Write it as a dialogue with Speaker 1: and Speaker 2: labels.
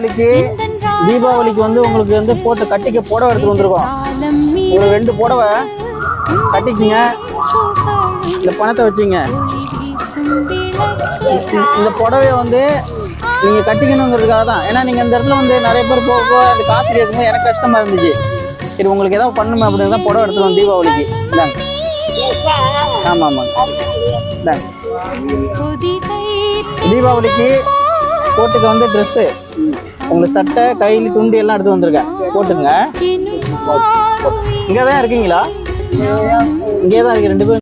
Speaker 1: தீபாவளிக்கு தீபாவளிக்கு வந்து உங்களுக்கு வந்து போட்டு கட்டிக்க புடவை எடுத்துட்டு வந்திருக்கோம். ஒரு ரெண்டு புடவை கட்டிக்கிங்க. இந்த பணத்தை வச்சுங்க. இந்த புடவைய வந்து நீங்கள் கட்டிக்கணுங்கிறதுக்காக தான். ஏன்னா நீங்கள் இந்த இடத்துல வந்து நிறைய பேர் போக போக அந்த காசு கேட்கும்போது எனக்கு கஷ்டமாக இருந்துச்சு. சரி உங்களுக்கு ஏதாவது பண்ணுமே அப்படின்னு தான் புடவை எடுத்துருவோம் தீபாவளிக்கு. இந்தாங்க. ஆமாம் ஆமாங்க இந்தாங்க. தீபாவளிக்கு போட்டுக்க வந்து ட்ரெஸ்ஸு உங்களுக்கு சட்டை கையில் துண்டு எல்லாம் எடுத்து வந்திருக்கேன். போட்டுங்க இங்கே தான் இருக்கீங்களா? இங்கே தான் இருக்கு ரெண்டு பேரும்